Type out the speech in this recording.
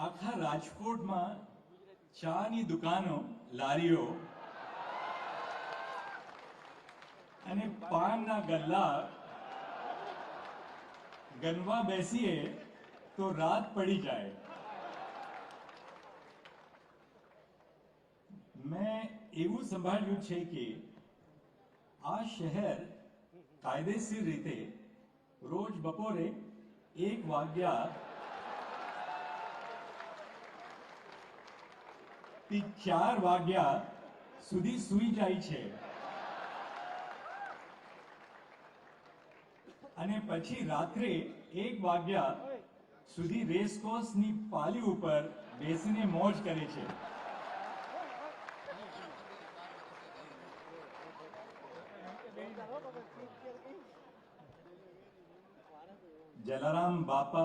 આખા રાજકોટમાં ચાની દુકાનો, લારીઓ અને પાનના ગલ્લા ગનવા બેસીએ તો રાત પડી જાય. મેં એવું સંભાળ્યું છે કે આ શહેર કાયદેસર રીતે રોજ બપોરે એક વાગ્યા થી ચાર વાગ્યા સુધી સૂઈ જાય છે. અને પછી રાત્રે એક વાગ્યા સુધી રેસકોર્સની પાલી ઉપર બેસીને મોજ કરે છે. જલારામ બાપા